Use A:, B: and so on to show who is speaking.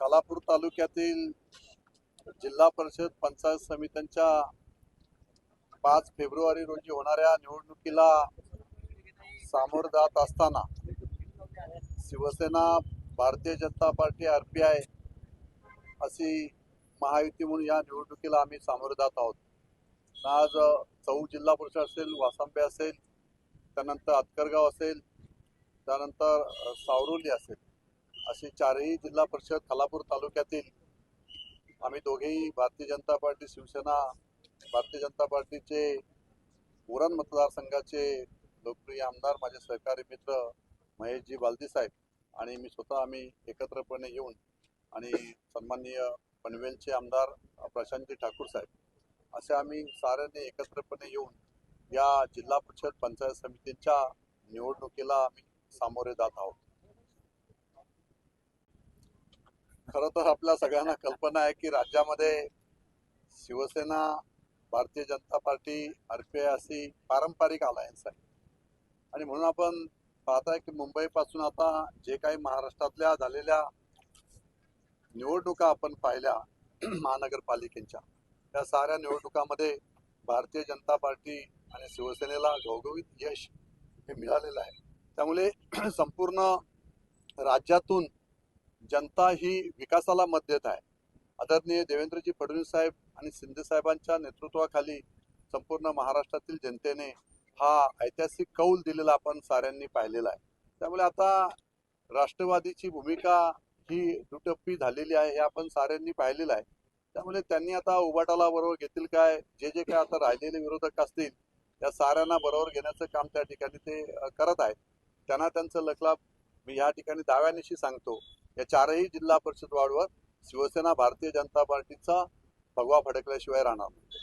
A: तालुक्यातील जिल्हा परिषद पंचायत समित्यांच्या पाच फेब्रुवारी रोजी होणाऱ्या निवडणुकीला सामोरं जात असताना Shiv Sena Bharatiya Janata Party R P I अशी महायुती म्हणून या निवडणुकीला आम्ही सामोरं जात आहोत. आज चौ जिल्हा परिषद असेल वासंबे असेल त्यानंतर आतकरगाव असेल त्यानंतर सावरुली असेल. अशी चारही जिल्हा परिषद खालापूर तालुक्यातील आम्ही दोघेही भारतीय जनता पार्टी शिवसेना भारतीय जनता पार्टीचे उरण मतदारसंघाचे लोकप्रिय आमदार माझे सहकारी मित्र महेशजी बालदी साहेब आणि मी स्वतः आम्ही एकत्रपणे येऊन आणि सन्माननीय पनवेलचे आमदार प्रशांतजी ठाकूर साहेब असे आम्ही साऱ्यांनी एकत्रपणे येऊन या जिल्हा परिषद पंचायत समितीच्या निवडणुकीला आम्ही सामोरे जात आहोत. खर तर आपल्या सगळ्यांना कल्पना आहे की राज्यामध्ये शिवसेना भारतीय जनता पार्टी आरपीआय अशी पारंपरिक अलायन्स आहे. आणि म्हणून आपण पाहताय की मुंबईपासून आता जे काही महाराष्ट्रातल्या झालेल्या निवडणुका आपण पाहिल्या महानगरपालिकेच्या त्या साऱ्या निवडणुकामध्ये भारतीय जनता पार्टी आणि शिवसेनेला घवघवीत यश हे मिळालेलं आहे. त्यामुळे संपूर्ण राज्यातून जनता ही विकासाला मत देत आहे. आदरणीय देवेंद्रजी फडणवीस साहेब आणि शिंदे साहेबांच्या नेतृत्वाखाली संपूर्ण महाराष्ट्रातील जनतेने हा ऐतिहासिक कौल दिलेला आपण साऱ्यांनी पाहिलेला आहे. त्यामुळे आता राष्ट्रवादीची भूमिका ही दुटप्पी झालेली आहे हे आपण साऱ्यांनी पाहिलेलं आहे. त्यामुळे त्यांनी आता उबाटाला बरोबर घेतील काय जे जे काय आता राहिलेले विरोधक असतील त्या साऱ्यांना बरोबर घेण्याचं काम त्या ठिकाणी ते करत आहेत. त्यांना त्यांचं लखलाभ मी या ठिकाणी दाव्यानिशी सांगतो. या चारही जिल्हा परिषद वाढवत शिवसेना भारतीय जनता पार्टीचा भगवा फडकल्याशिवाय राहणार नाही.